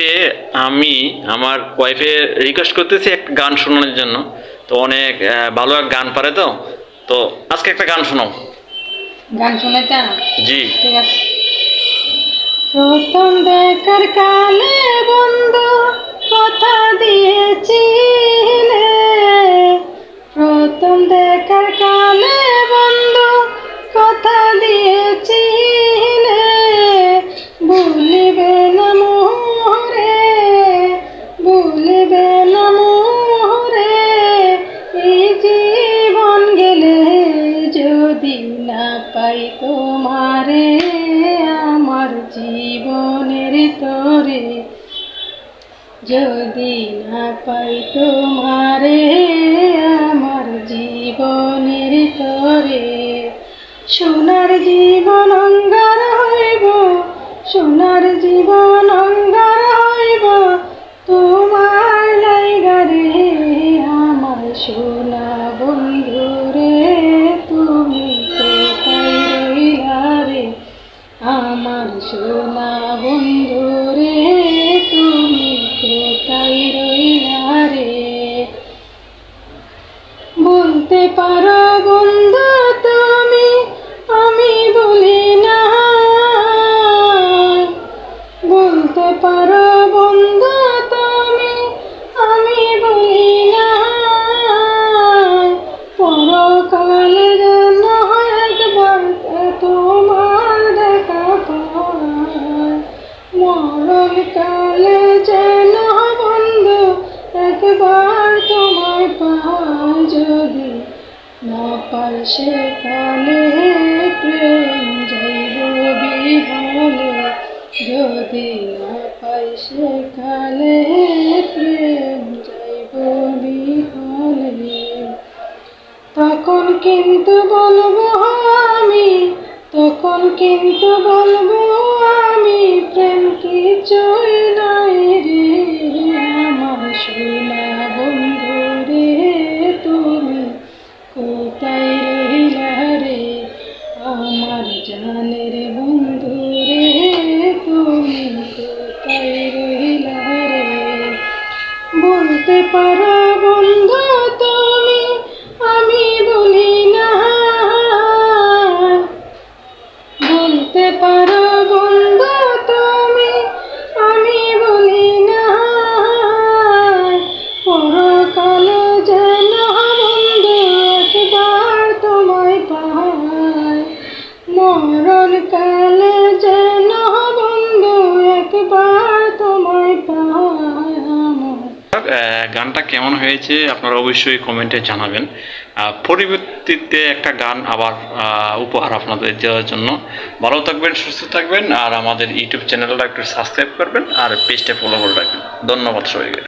আজকে আমি আমার ওয়াইফে রিকোয়েস্ট করতেছি একটা গান শোনানোর জন্য। তো অনেক ভালো এক গান পারে তো। তো আজকে একটা গান শোনো গান শুনাইতে জি। ঠিক আছে। প্রথম দেখার কালে বন্ধু কথা দিয়েছিলে তোমারে, আমার জীবনের তরে। যদি না পাই তোমারে, আমার জীবনের তরে। সোনার জীবন অঙ্গার হইব, সোনার জীবন অঙ্গার হইব। তোমার লাইগারে আমার সোনা বলতে পারো বন্ধু তুমি, আমি বলি না। বলতে পারো বন্ধু তুমি, আমি বলি না। পরকালে যেন একবার তোমার দেখা পায়। কালে যেন বন্ধু একবার পাই যদি না পাই সেকালে প্রেম যাইব যদি না পাই সেকালে প্রেম যাইব বিহলে তখন কিন্তু বলব আমি, তখন কিন্তু বলব আমি, প্রেম কিছুই নাই বলতে পারো বন্ধু তুমি, আমি বলি না। বলতে পারো বন্ধু তুমি, আমি বলি না। পরকালে যেন বন্ধু একবার তোমায় পায় মরণ কালে গানটা কেমন হয়েছে আপনারা অবশ্যই কমেন্টে জানাবেন। পরিবর্তিতে একটা গান আবার উপহার আপনাদের দেওয়ার জন্য। ভালো থাকবেন, সুস্থ থাকবেন, আর আমাদের ইউটিউব চ্যানেলটা একটু সাবস্ক্রাইব করবেন, আর পেজটা ফলো করে রাখবেন। ধন্যবাদ সবাইকে।